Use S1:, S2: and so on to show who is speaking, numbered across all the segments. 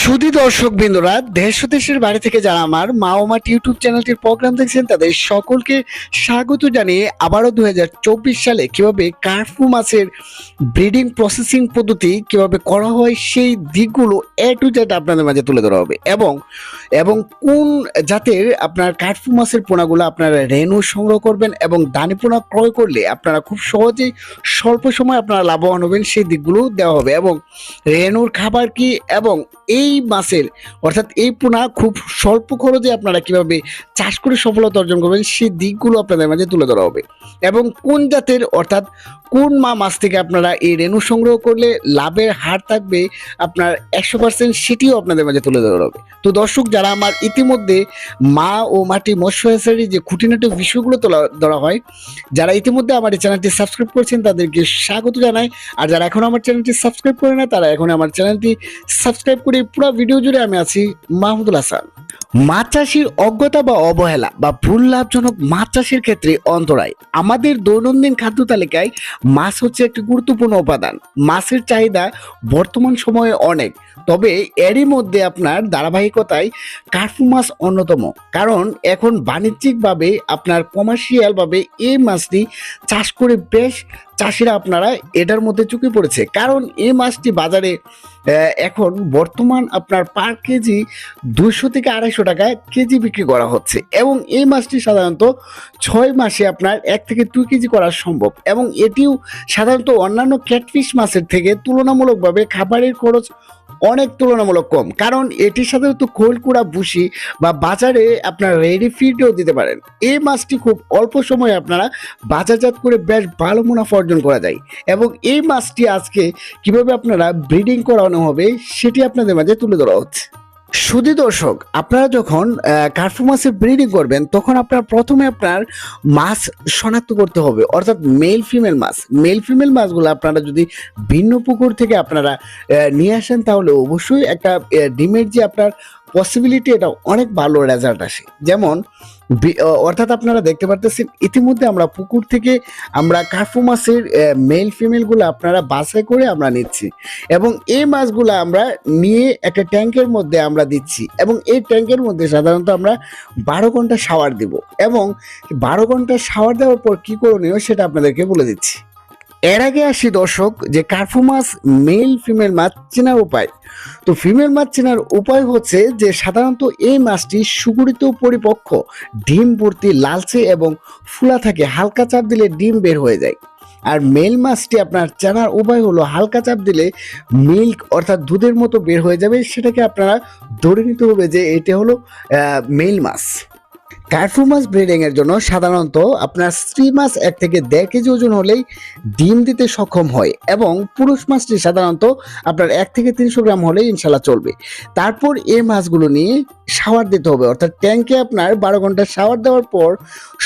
S1: সুধী দর্শক বিন্দুরা, দেশ দেশের বাড়ি থেকে যারা আমার মা ও মাঠ ইউটিউব চ্যানেলটির প্রোগ্রাম দেখছেন, তাদের সকলকে স্বাগত জানিয়ে আবারও দু হাজার চব্বিশ সালে কীভাবে কার্ফু মাছের ব্রিডিং প্রসেসিং পদ্ধতি কীভাবে করা হয়, সেই দিকগুলো এ টু জেড আপনাদের মাঝে তুলে ধরা হবে। এবং এবং কোন জাতের আপনার কার্ফু মাছের পোনাগুলো আপনারা রেনু সংগ্রহ করবেন এবং দানি পোনা ক্রয় করলে আপনারা খুব সহজেই স্বল্প সময় আপনারা লাভবান হবেন, সেই দিকগুলো দেওয়া হবে। এবং রেনুর খাবার কি? এবং এই মাছের অর্থাৎ এই পোনা খুব স্বল্প খরচে আপনারা কীভাবে চাষ করে সফলতা অর্জন করবেন সেই দিকগুলো আপনাদের মাঝে তুলে ধরা হবে। এবং কোন জাতের, অর্থাৎ কোন মা মাছ থেকে আপনারা এই রেণু সংগ্রহ করলে লাভের হার থাকবে আপনার একশো পার্সেন্ট সেটিও আপনাদের মাঝে তুলে ধরা হবে। তো দর্শক, যারা আমার ইতিমধ্যে মা ও মাটি মৎস্য যে খুঁটিনাটি বিষয়গুলো তোলা, ধরা হয়, যারা ইতিমধ্যে আমার এই চ্যানেলটি সাবস্ক্রাইব করেছেন, তাদেরকে স্বাগত জানাই। আর যারা এখন আমার চ্যানেলটি সাবস্ক্রাইব করে না, তারা এখন আমার চ্যানেলটি সাবস্ক্রাইব করে পুরো ভিডিও জুড়ে আমি আছি মাহমুদুল হাসান। মাছ চাষির অজ্ঞতা বা অবহেলা বা ভুল লাভজনক মাছ চাষের ক্ষেত্রে অন্তরায়। আমাদের দৈনন্দিন খাদ্য তালিকায় মাছ হচ্ছে একটি গুরুত্বপূর্ণ উপাদান। মাছের চাহিদা বর্তমান সময়ে অনেক, তবে এরই মধ্যে আপনার ধারাবাহিকতায় কার্ফু মাছ অন্যতম। কারণ এখন বাণিজ্যিকভাবে আপনার কমার্শিয়ালভাবে এই মাছটি চাষ করে বেশ চাষিরা আপনারা এটার মধ্যে চুকে পড়েছে। কারণ এই মাছটি বাজারে এখন বর্তমান আপনার পার কেজি দুশো থেকে আড়াইশো টাকায় কেজি বিক্রি করা হচ্ছে। এবং এই মাছটি সাধারণত ছয় মাসে আপনার এক থেকে দুই কেজি করা সম্ভব। এবং এটিও সাধারণত অন্যান্য ক্যাটফিশ মাছের থেকে তুলনামূলকভাবে খাবারের খরচ অনেক তুলনামূলক কম। কারণ এটির সাথে তো খোলকুড়া ভুসি বা বাজারে আপনার রেডি ফিডও দিতে পারেন। এই মাছটি খুব অল্প সময়ে আপনারা বাজারজাত করে বেশ ভালো মুনাফা অর্জন করা যায়। এবং এই মাছটি আজকে কীভাবে আপনারা ব্রিডিং করানো হবে, সেটি আপনাদের মাঝে তুলে ধরা হচ্ছে। সুধী দর্শক, আপনারা যখন কার্ফু মাছের ব্রিডিং করবেন, তখন আপনার প্রথমে আপনার মাছ শনাক্ত করতে হবে। অর্থাৎ মেল ফিমেল মাছ। মেল ফিমেল মাছগুলো আপনারা যদি ভিন্ন পুকুর থেকে আপনারা নিয়ে আসেন, তাহলে অবশ্যই একটা ডিমের যে আপনার পসিবিলিটি এটা অনেক ভালো রেজাল্ট আসে। যেমন অর্থাৎ আপনারা দেখতে পারতেছেন, ইতিমধ্যে আমরা পুকুর থেকে আমরা কার্ফু মাছের মেল ফিমেলগুলো আপনারা বাছাই করে আমরা নিচ্ছি। এবং এই মাছগুলো আমরা নিয়ে একটা ট্যাঙ্কের মধ্যে আমরা দিচ্ছি। এবং এই ট্যাঙ্কের মধ্যে সাধারণত আমরা বারো ঘণ্টা শাওয়ার দিব। এবং বারো ঘণ্টা শাওয়ার দেওয়ার পর কী করণীয় সেটা আপনাদেরকে বলে দিচ্ছি। এর আগে আসি দর্শক যে কার্ফু মাছ মেল ফিমেল মাছ চেনার উপায়। তো ফিমেল মাছ চেনার উপায় হচ্ছে যে সাধারণত এই মাছটি সুগঠিত পরিপক্ক, ডিম ভর্তি লালচে এবং ফুলা থাকে, হালকা চাপ দিলে ডিম বের হয়ে যায়। আর মেল মাছটি আপনার চেনার উপায় হলো হালকা চাপ দিলে মিল্ক অর্থাৎ দুধের মতো বের হয়ে যাবে, সেটাকে আপনারা ধরে নিতে হবে যে এটা হলো মেল মাছ। কার্ফু মাছ ব্রিডিং এর জন্য সাধারণত আপনার স্ত্রী মাছ এক থেকে দেড় কেজি ওজন হলেই ডিম দিতে সক্ষম হয় এবং পুরুষ মাছটি সাধারণত আপনার এক থেকে তিনশো গ্রাম হলেই ইনশাল্লাহ চলবে। তারপর এই মাছগুলো নিয়ে শাওয়ার দিতে হবে। অর্থাৎ ট্যাঙ্কে আপনার বারো ঘণ্টা শাওয়ার দেওয়ার পর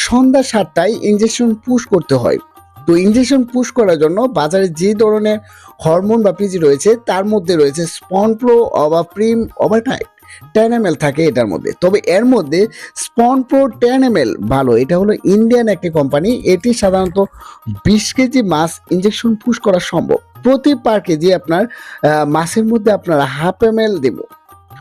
S1: সন্ধ্যা সাতটায় ইঞ্জেকশন পুশ করতে হয়। তো ইঞ্জেকশন পুশ করার জন্য বাজারে যে ধরনের হরমোন বা পিজি রয়েছে, তার মধ্যে রয়েছে স্পনপ্রো অবা প্রিম ওভারটাইট টেন এম থাকে এটার মধ্যে। তবে এর মধ্যে স্পন প্রো টেন এম ভালো, এটা হলো ইন্ডিয়ান একটি কোম্পানি এটি সাধারণত বিশ কেজি মাছ ইঞ্জেকশন পুশ করা সম্ভব। প্রতি পার কেজি আপনার মাছের মধ্যে আপনারা হাফ এম এল দেব।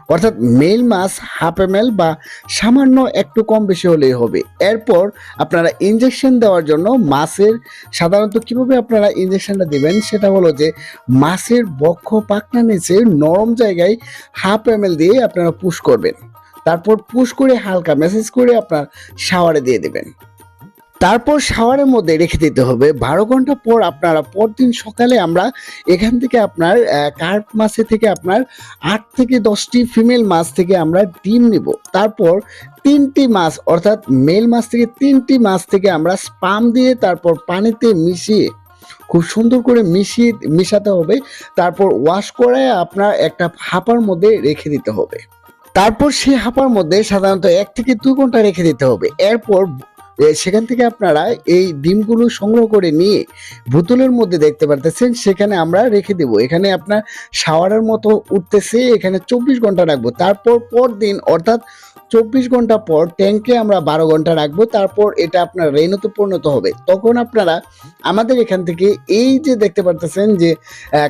S1: অর্থাৎ মেল মাছ হাফ এম বা সামান্য একটু কম বেশি হলেই হবে। এরপর আপনারা ইঞ্জেকশন দেওয়ার জন্য মাছের সাধারণত কীভাবে আপনারা ইঞ্জেকশনটা দিবেন সেটা হলো যে মাছের বক্ষ পাকনা নিচে নরম জায়গায় হাফ এম এল দিয়ে আপনারা পুশ করবেন। তারপর পুশ করে হালকা মেসেজ করে আপনার শাওয়ারে দিয়ে দেবেন। তারপর শাওয়ারের মধ্যে রেখে দিতে হবে। বারো ঘণ্টা পর আপনারা পরদিন সকালে আমরা এখান থেকে আপনার কার্প মাছে থেকে আপনার আট থেকে দশটি ফিমেল মাছ থেকে আমরা ডিম নিব। তারপর তিনটি মাছ, অর্থাৎ মেল মাছ থেকে তিনটি মাছ থেকে আমরা স্পাম দিয়ে তারপর পানিতে মিশিয়ে, খুব সুন্দর করে মিশিয়ে, মিশাতে হবে। তারপর ওয়াশ করে আপনার একটা হাঁপার মধ্যে রেখে দিতে হবে। তারপর সেই হাঁপার মধ্যে সাধারণত এক থেকে দুই ঘণ্টা রেখে দিতে হবে। এরপর সেখান থেকে আপনারা এই ডিমগুলো সংগ্রহ করে নিয়ে বোতলের মধ্যে দেখতে পারতেছেন, সেখানে আমরা রেখে দেব। এখানে আপনার শাওয়ারের মতো উঠতেছে, এখানে চব্বিশ ঘণ্টা রাখব। তারপর পর দিন অর্থাৎ চব্বিশ ঘণ্টা পর ট্যাঙ্কে আমরা বারো ঘণ্টা রাখব, তারপর এটা আপনার রেনুতে পরিণত হবে। তখন আপনারা আমাদের এখান থেকে এই যে দেখতে পারতেছেন যে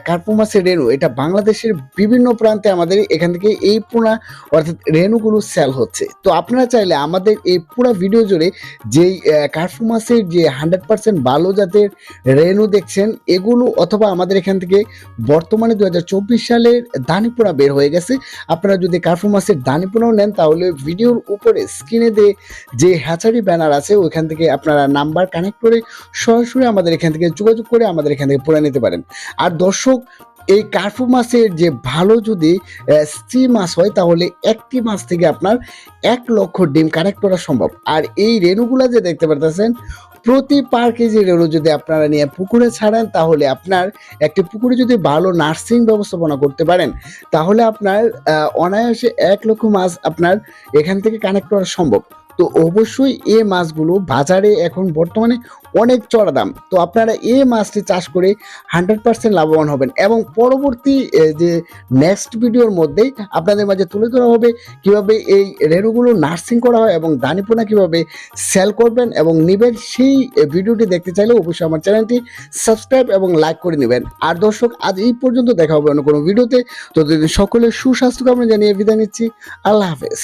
S1: কার্পু মাছের রেনু এটা বাংলাদেশের বিভিন্ন প্রান্তে আমাদের এখান থেকে এই পুরা অর্থাৎ রেনুগুলো সেল হচ্ছে। তো আপনারা চাইলে আমাদের এই পুরো ভিডিও জুড়ে যেই কার্পু মাছের যে হান্ড্রেড পার্সেন্ট ভালো জাতের রেনু দেখছেন, এগুলো অথবা আমাদের এখান থেকে বর্তমানে দু হাজার চব্বিশ সালের দানিপুরা বের হয়ে গেছে। আপনারা যদি কার্পু মাছের দানিপুরাও নেন, তাহলে ভিডিওর উপরে স্ক্রিনে দিয়ে যে হ্যাচারি ব্যানার আছে, ওইখান থেকে আপনারা নাম্বার কানেক্ট করে সরাসরি আমাদের এখান থেকে যোগাযোগ করে আমাদের এখান থেকে পড়ে নিতে পারেন। আর দর্শক এই কার্পু মাছের যে ভালো যদি স্ত্রী মাছ হয়, তাহলে একটি মাছ থেকে আপনার এক লক্ষ ডিম কানেক্ট করা সম্ভব। আর এই রেণুগুলা যে দেখতে পারতেছেন, প্রতি পার কেজি রেণু যদি আপনারা নিয়ে পুকুরে ছাড়েন, তাহলে আপনার একটি পুকুরে যদি ভালো নার্সিং ব্যবস্থাপনা করতে পারেন, তাহলে আপনার অনায়াসে এক লক্ষ মাছ আপনার এখান থেকে কানেক্ট করা সম্ভব। তো অবশ্যই এই মাছগুলো বাজারে এখন বর্তমানে অনেক চড়া দাম। তো আপনারা এই মাছটি চাষ করে হান্ড্রেড পার্সেন্ট লাভবান হবেন এবং পরবর্তী যে নেক্সট ভিডিওর মধ্যেই আপনাদের মাঝে তুলে ধরা হবে কীভাবে এই রেণুগুলো নার্সিং করা হয় এবং দানিপোনা কীভাবে সেল করবেন এবং নেবেন সেই ভিডিওটি দেখতে চাইলে অবশ্যই আমার চ্যানেলটি সাবস্ক্রাইব এবং লাইক করে নেবেন। আর দর্শক, আজ এই পর্যন্ত দেখা হবে অন্য কোনো ভিডিওতে ততদিন সকলের সুস্বাস্থ্য কামনা জানিয়ে বিদায় নিচ্ছি। আল্লাহ হাফেজ।